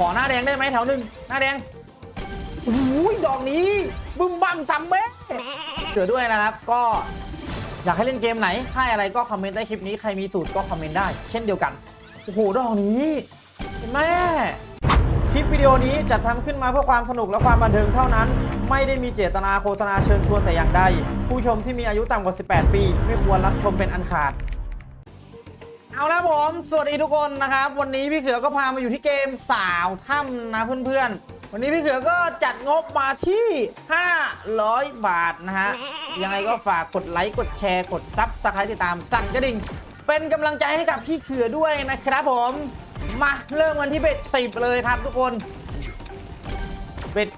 ขอหน้าแดงได้ไหมแถวหนึ่งหน้าแดงโอ้ยดอกนี้ บึ้มบั้มซัมเบ้เกิดด้วยนะครับ ก็อยากให้เล่นเกมไหนให้อะไรก็คอมเมนต์ใต้คลิปนี้ใครมีสูตรก็คอมเมนต์ได้ เช่นเดียวกัน โอ้โห ดอกนี้เห็นไหมคลิปวิดีโอนี้จัดทำขึ้นมาเพื่อความสนุกและความบันเทิงเท่านั้น ไม่ได้มีเจตนาโฆษณาเชิญชวนแต่อย่างใด ผู้ชมที่มีอายุต่ำกว่า 18 ปี ไม่ควรรับชมเป็นอันขาด เอาละผม สวัสดีทุกคนนะครับ วันนี้พี่เขือก็พามาอยู่ที่เกมสาวถ้ำนะเพื่อนๆ วันนี้พี่เขือก็จัดงบมาที่ 500 บาทนะฮะ ยังไงก็ฝากกดไลค์ กดแชร์ กดซับสไครต์ติดตามสั่นกระดิ่ง เป็นกำลังใจให้กับพี่เขือด้วยนะครับผม มาเริ่มกันที่เบ็ดสิบเลยครับทุกคน เบ็ด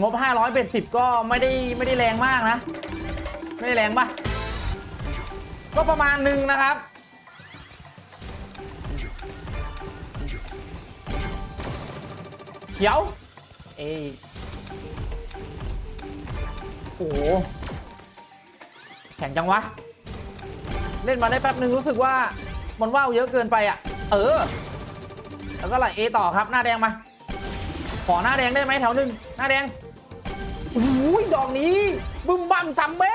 งบ 500 เบ็ดสิบก็ไม่ได้ไม่ได้แรงมากนะ ไม่ได้แรงปะก็ประมาณหนึ่งนะครับ ขียว เอยโอ้โหแข็งจังวะ เล่นมาได้แป๊บหนึ่งรู้สึกว่ามันว่าวเยอะเกินไปอะ เออ แล้วก็ไหลเอต่อครับหน้าแดงมา ขอหน้าแดงได้ไหมแถวหนึ่งหน้าแดงโอ้ยดอกนี้ บึ้มบั้มซัมเบ้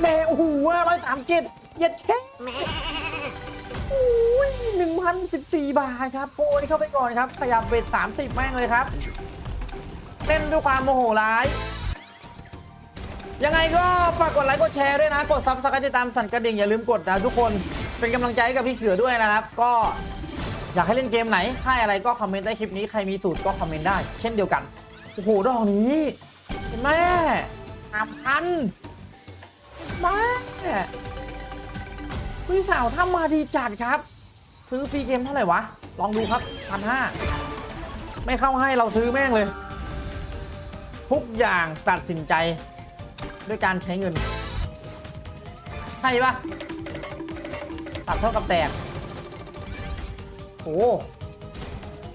แม่โอ้โหร้อยสามเจ็ดเย็ดแค่โอ้ย หนึ่งพันสิบสี่บาทครับโปรยเข้าไปก่อนครับขยับเบ็ดสามสิบแม่งเลยครับเล่นด้วยความโมโหร้าย ยังไงก็ฝากกดไลค์กดแชร์ด้วยนะ กดซับสไครต์ติดตามสั่นกระดิ่งอย่าลืมกดนะทุกคนเป็นกำลังใจให้กับพี่เขือด้วยนะครับ ก็อยากให้เล่นเกมไหนให้อะไรก็คอมเมนต์ใต้คลิปนี้ใครมีสูตรก็คอมเมนต์ได้ เช่นเดียวกันโอ้โหดอกนี้เห็นไหมสามพันแม่พี่สาวทำมาดีจัดครับ ซื้อฟรีเกมเท่าไหร่วะ ลองดูครับพันห้าไม่เข้าให้เราซื้อแม่งเลย ทุกอย่างตัดสินใจด้วยการใช้เงิน ใช่ปะตัดเท่ากับแตก โอ้โห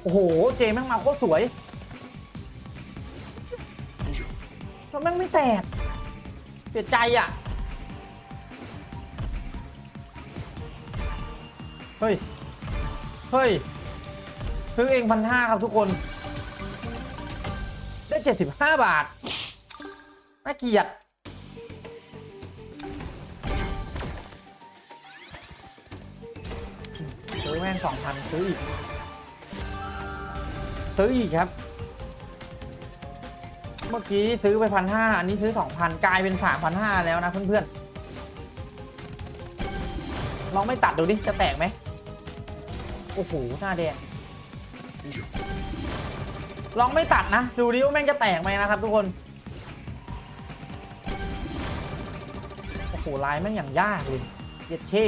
โอ้โห เจแม่งมาโคตรสวยแล้วแม่งไม่แตกเสียใจอะ เฮ้ย เฮ้ย ซื้อเองพันห้าครับทุกคน ได้เจ็ดสิบห้าบาท น่าเกลียดซื้อแม่งสองพันซื้ออีก ซื้ออีกครับ เมื่อกี้ซื้อไปพันห้าอันนี้ซื้อสองพันกลายเป็นสามพันห้าแล้วนะเพื่อนๆลองไม่ตัดดูดิ จะแตกไหม โอ้โห หน้าแดง ลองไม่ตัดนะ ดูดิว่าแม่งจะแตกไหมนะครับทุกคน โอ้โห ลายแม่งอย่างยากเลยเย็ดเช่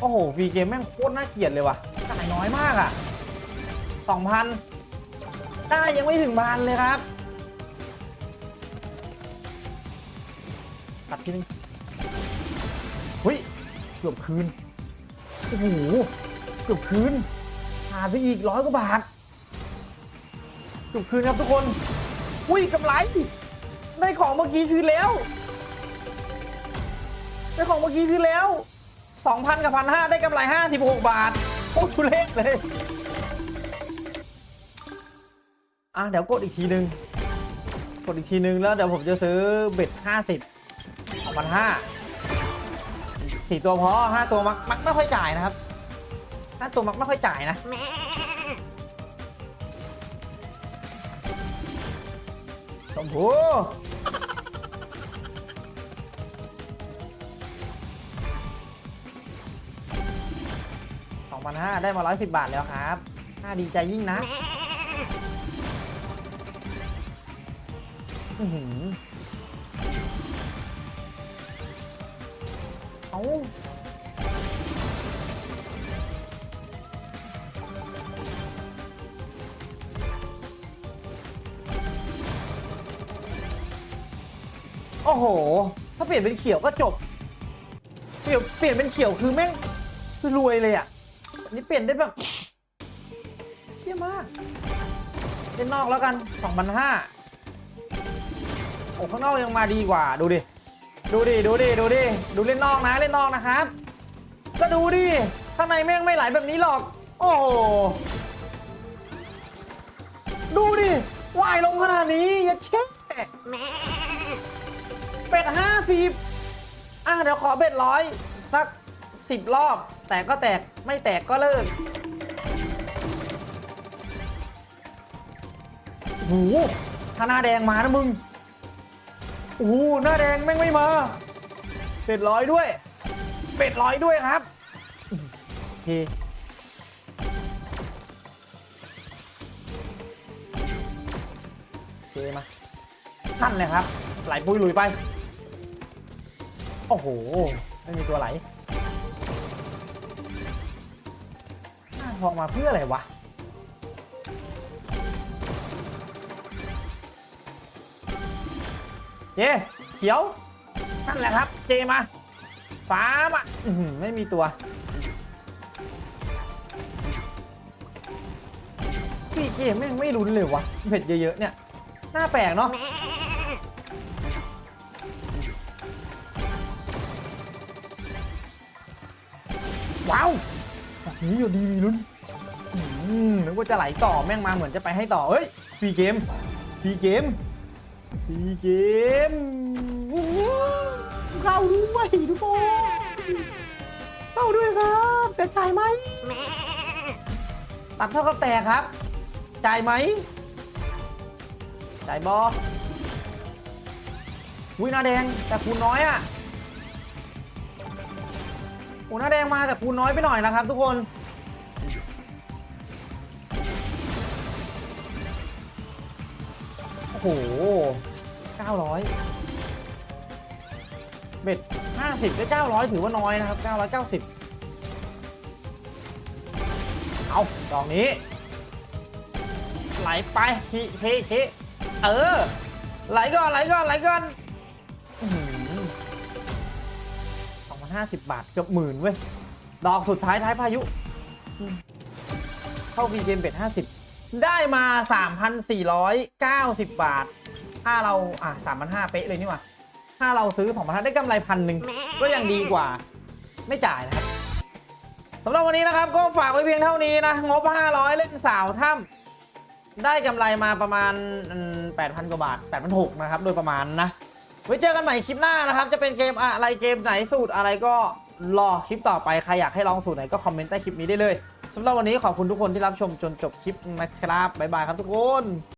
โอ้โหฟรีเกมแม่งโคตรน่าเกลียดเลยว่ะจ่ายน้อยมากอะ่ะสองพันได้ยังไม่ถึงพันเลยครับ ตัดทีนึง เกือบคืนโอ้โหเกือบคืนขาดไปอีกร้อยกว่าบาทเกือบคืนครับทุกคนอุ้ยกำไรได้ของเมื่อกี้คืนแล้วได้ของเมื่อกี้คืนแล้ว2,000กับ1,500ได้กำไร56บาทโอ้ทุเรศเลยอะเดี๋ยวกดอีกทีนึง กดอีกทีนึงแล้วเดี๋ยวผมจะซื้อเบ็ด50 2,500สี่ ตัวพอห้าตัวมักมักไม่ค่อยจ่ายนะครับห้าตัวมักไม่ค่อยจ่ายนะชมพูสองพันห้าได้มาร้อยสิบบาทแล้วครับน่าดีใจยิ่งนะ อื้อหือ โอ้โห ถ้าเปลี่ยนเป็นเขียวก็จบ เปลี่ยนเปลี่ยนเป็นเขียวคือแม่งคือรวยเลยอะอันนี้เปลี่ยนได้แบบ เชี่ยมากเล่นนอกแล้วกัน 2,500โอ้ข้างนอกยังมาดีกว่า ดูดิ ดูดิดูดิดูดิดูเล่นนอกนะเล่นนอกนะครับ ก็ดูดิข้างในแม่งไม่ไหลแบบนี้หรอก โอ้โหดูดิว่ายลงขนาดนี้ยัดเช่เป็ดห้าสิบอะเดี๋ยวขอเบ็ดร้อยสักสิบรอบ แตกก็แตกไม่แตกก็เลิกโอ้โหถ้าหน้าแดงมานะมึง โอ้โหหน้าแดงแม่งไม่มา เป็ดร้อยด้วย เป็ดร้อยด้วยครับโอเคโอเคมานั่นเลยครับ ไหลปุยลุยไป โอ้โห ไม่มีตัวไหลหน้าทองมาเพื่ออะไรวะ เจเขียวนั่นแหละครับ เจมาฟ้ามาอื้อหือไม่มีตัวพี่เกมแม่งไม่ลุ้นเลยวะเผ็ดเยอะๆเนี่ยหน้าแปลกเนาะว้าวแบบนี้อยู่ดีมีลุ้นอืมนึกว่าจะไหลต่อแม่งมาเหมือนจะไปให้ต่อเฮ้ยปีเกมปีเกม ปีเกมเข้าด้วยทุกคนเข้าด้วยครับแต่จ่ายไหมตัดเท่ากับแตกครับ จ่ายไหมจ่ายบออุ้ยหน้าแดงแต่คูณน้อยอะโอ้หน้าแดงมาแต่คูณน้อยไปหน่อยนะครับทุกคน โอ้โห900เบ็ด50ได้900ถือว่าน้อยนะครับ990เอาดอกนี้ ไหลไปฮิเฮเฮเออ ไหลก่อนไหลก่อนไหลก่อนอื้อหือ2,050บาทเกือบหมื่นเว้ย ดอกสุดท้ายท้ายพายุ เข้าวีเกมเบ็ด50 ได้มา 3,490 บาท ถ้าเรา อะ3,500เป๊ะเลยนี่หว่าถ้าเราซื้อ2,500ได้กำไรพันหนึ่งก็ยังดีกว่า ไม่จ่ายนะครับสำหรับวันนี้นะครับ ก็ฝากไว้เพียงเท่านี้นะ งบ 500 เล่นสาวถ้ำได้กำไรมาประมาณ 8,000 กว่าบาท 8,600นะครับ โดยประมาณนะ ไว้เจอกันใหม่คลิปหน้านะครับ จะเป็นเกมอะไรเกมไหนสูตรอะไรก็รอคลิปต่อไป ใครอยากให้ลองสูตรไหนก็คอมเมนต์ใต้คลิปนี้ได้เลย สำหรับวันนี้ขอบคุณทุกคนที่รับชมจนจบคลิปนะครับบ๊ายบายครับทุกคน